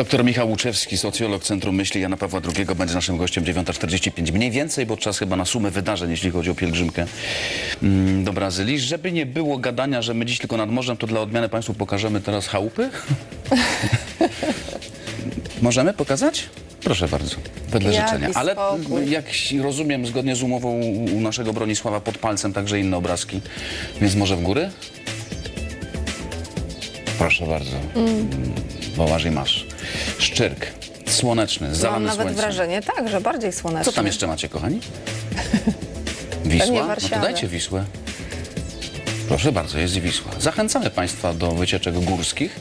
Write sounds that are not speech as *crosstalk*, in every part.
Doktor Michał Łuczewski, socjolog Centrum Myśli Jana Pawła II będzie naszym gościem 9.45. Mniej więcej, bo czas chyba na sumę wydarzeń, jeśli chodzi o pielgrzymkę mm, do Brazylii. Żeby nie było gadania, że my dziś tylko nad morzem, to dla odmiany Państwu pokażemy teraz chałupy. *laughs* Możemy pokazać? Proszę bardzo, wedle Jaki życzenia. Ale spokój. jak rozumiem, zgodnie z umową u naszego Bronisława pod palcem także inne obrazki, więc może w góry? Proszę bardzo. Mm. Wołaż i masz. Szczyrk, słoneczny, Mam zalany nawet słońcem. wrażenie, tak, że bardziej słoneczny. Co tam jeszcze macie, kochani? *laughs* Wisła? No to dajcie Wisłę. Proszę bardzo, jest Wisła. Zachęcamy Państwa do wycieczek górskich.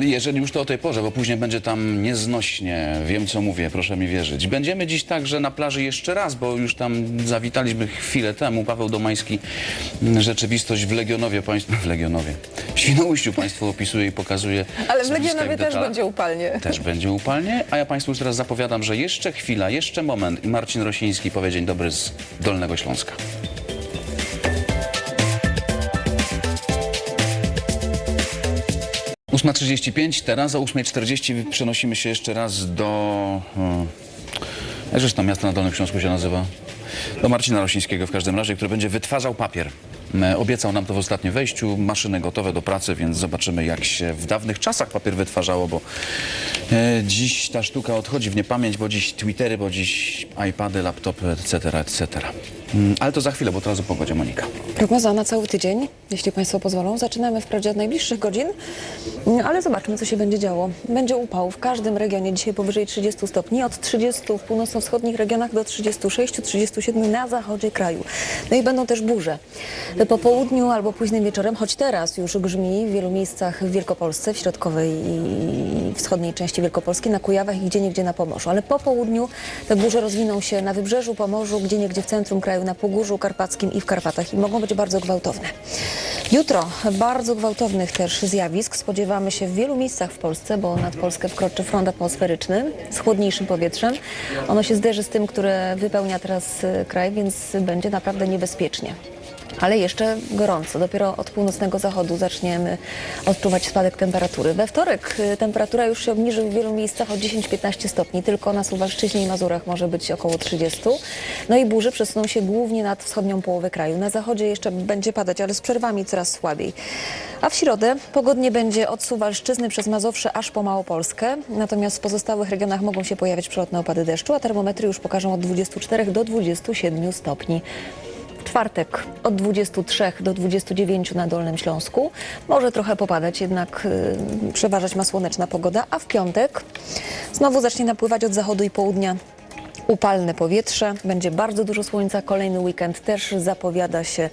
Jeżeli już to o tej porze, bo później będzie tam nieznośnie. Wiem, co mówię, proszę mi wierzyć. Będziemy dziś także na plaży jeszcze raz, bo już tam zawitaliśmy chwilę temu. Paweł Domański rzeczywistość w Legionowie Państwu, w Legionowie, w Świnoujściu Państwu opisuje i pokazuje. Ale w Legionowie też będzie upalnie. Też będzie upalnie, a ja Państwu już teraz zapowiadam, że jeszcze chwila, jeszcze moment i Marcin Rosiński powie dzień dobry z Dolnego Śląska. Ósma 35, teraz o 8.40 przenosimy się jeszcze raz do... Jakżeż tam miasto na Dolnym Śląsku się nazywa? Do Marcina Rosińskiego w każdym razie, który będzie wytwarzał papier. E, Obiecał nam to w ostatnim wejściu, maszyny gotowe do pracy, więc zobaczymy jak się w dawnych czasach papier wytwarzało, bo e, dziś ta sztuka odchodzi w niepamięć, bo dziś Twittery, bo dziś iPady, laptopy, etc., etc. Mm, Ale to za chwilę, bo teraz o pogodzie Monika. Prognoza na cały tydzień, jeśli Państwo pozwolą. Zaczynamy wprawdzie od najbliższych godzin, mm, ale zobaczmy, co się będzie działo. Będzie upał w każdym regionie, dzisiaj powyżej 30 stopni, od 30 w północno-wschodnich regionach do 36-37 na zachodzie kraju. No i będą też burze. Po południu albo późnym wieczorem, choć teraz już grzmi w wielu miejscach w Wielkopolsce, w środkowej i wschodniej części Wielkopolski, na Kujawach i gdzieniegdzie na Pomorzu. Ale po południu te burze rozwiną się na wybrzeżu, Pomorzu, gdzieniegdzie w centrum kraju, na Pogórzu Karpackim i w Karpatach i mogą być bardzo gwałtowne. Jutro bardzo gwałtownych też zjawisk spodziewamy się w wielu miejscach w Polsce, bo nad Polskę wkroczy front atmosferyczny z chłodniejszym powietrzem. Ono się zderzy z tym, które wypełnia teraz e, kraj, więc będzie naprawdę niebezpiecznie. Ale jeszcze gorąco. Dopiero od północnego zachodu zaczniemy odczuwać spadek temperatury. We wtorek y, temperatura już się obniży w wielu miejscach o 10-15 stopni. Tylko na Suwalszczyźnie i Mazurach może być około 30. No i burze przesuną się głównie nad wschodnią połowę kraju. Na zachodzie jeszcze będzie padać, ale z przerwami coraz słabiej. A w środę pogodnie będzie od Suwalszczyzny przez Mazowsze aż po Małopolskę. Natomiast w pozostałych regionach mogą się pojawiać przelotne opady deszczu, a termometry już pokażą od 24 do 27 stopni. Czwartek od 23 do 29 na Dolnym Śląsku. Może trochę popadać, jednak y, przeważać ma słoneczna pogoda, a w piątek znowu zacznie napływać od zachodu i południa upalne powietrze. Będzie bardzo dużo słońca. Kolejny weekend też zapowiada się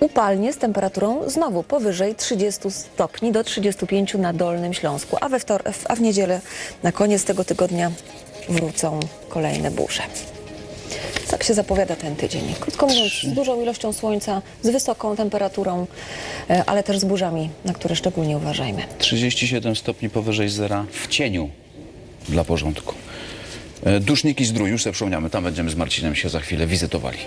upalnie z temperaturą znowu powyżej 30 stopni do 35 na Dolnym Śląsku. A, we wtor- a w niedzielę na koniec tego tygodnia wrócą kolejne burze. Tak się zapowiada ten tydzień. Krótko mówiąc, z dużą ilością słońca, z wysoką temperaturą, e, ale też z burzami, na które szczególnie uważajmy. 37 stopni powyżej zera w cieniu dla porządku. E, Duszniki zdrój, już sobie przypomniamy, tam będziemy z Marcinem się za chwilę wizytowali.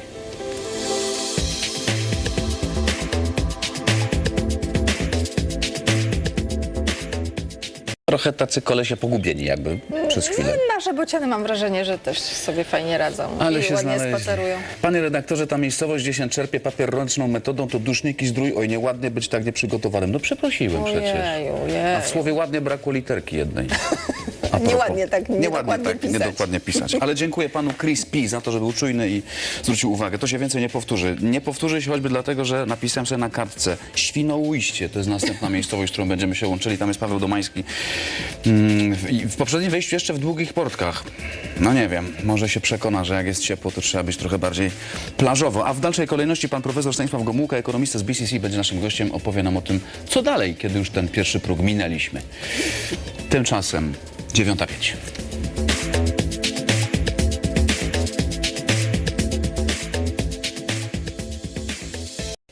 Trochę tacy kolesie pogubieni jakby przez chwilę. Nasze bociany mam wrażenie, że też sobie fajnie radzą Ale i się ładnie znaleźli. spacerują. Panie redaktorze, ta miejscowość, gdzie się czerpie papier ręczną metodą, to duszniki zdrój, oj nieładnie być tak nieprzygotowanym. No przeprosiłem przecież. Ojeju, A w ojeju. słowie ładnie brakło literki jednej. *laughs* Propos. Nieładnie tak, Nieładnie tak, pisać. niedokładnie pisać. Ale dziękuję panu Chris P. za to, że był czujny i zwrócił uwagę. To się więcej nie powtórzy. Nie powtórzy się choćby dlatego, że napisałem sobie na kartce Świnoujście, to jest następna *laughs* miejscowość, którą będziemy się łączyli. Tam jest Paweł Domański. Mm, w poprzednim wejściu jeszcze w długich portkach. No nie wiem, może się przekona, że jak jest ciepło, to trzeba być trochę bardziej plażowo. A w dalszej kolejności pan profesor Stanisław Gomułka, ekonomista z BCC, będzie naszym gościem. Opowie nam o tym, co dalej, kiedy już ten pierwszy próg minęliśmy. Tymczasem 9.05.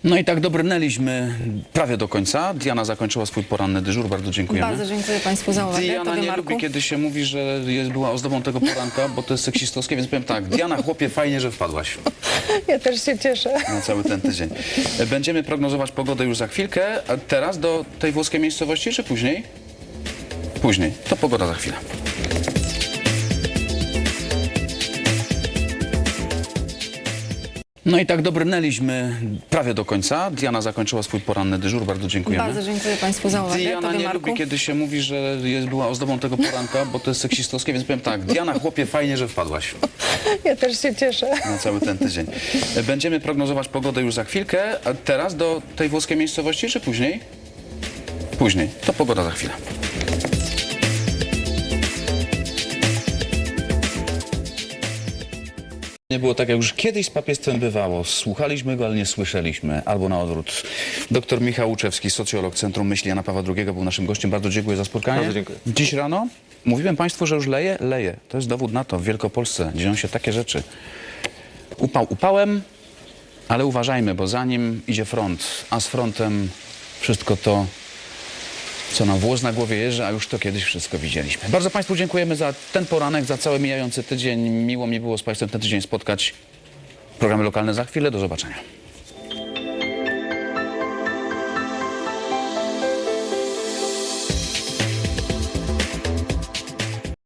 No i tak dobrnęliśmy prawie do końca. Diana zakończyła swój poranny dyżur. Bardzo dziękujemy. Bardzo dziękuję Państwu za uwagę. Diana Tobie, nie Marku. lubi, kiedy się mówi, że jest, była ozdobą tego poranka, bo to jest seksistowskie, więc powiem tak. Diana, chłopie, fajnie, że wpadłaś Ja też się cieszę. na cały ten tydzień. Będziemy prognozować pogodę już za chwilkę. A teraz do tej włoskiej miejscowości, czy później? Później. To pogoda za chwilę. No i tak dobrnęliśmy prawie do końca. Diana zakończyła swój poranny dyżur. Bardzo dziękujemy. Bardzo dziękuję Państwu za uwagę. Diana Tobie, nie Marku. lubi, kiedy się mówi, że jest, była ozdobą tego poranka, bo to jest seksistowskie, więc powiem tak. Diana, chłopie, fajnie, że wpadłaś *laughs* Ja też się cieszę. na cały ten tydzień. Będziemy prognozować pogodę już za chwilkę. A teraz do tej włoskiej miejscowości, czy później? Później. To pogoda za chwilę. Nie było tak, jak już kiedyś z papiestwem bywało. Słuchaliśmy go, ale nie słyszeliśmy. Albo na odwrót. Doktor Michał Łuczewski, socjolog Centrum Myśli Jana Pawła II był naszym gościem. Bardzo dziękuję za spotkanie. Bardzo dziękuję. Dziś rano mówiłem Państwu, że już leje? Leje. To jest dowód na to. W Wielkopolsce dzieją się takie rzeczy. Upał upałem, ale uważajmy, bo za nim idzie front, a z frontem wszystko to, co nam włos na głowie jeży, a już to kiedyś wszystko widzieliśmy. Bardzo Państwu dziękujemy za ten poranek, za cały mijający tydzień. Miło mi było z Państwem ten tydzień spotkać. Programy lokalne za chwilę. Do zobaczenia.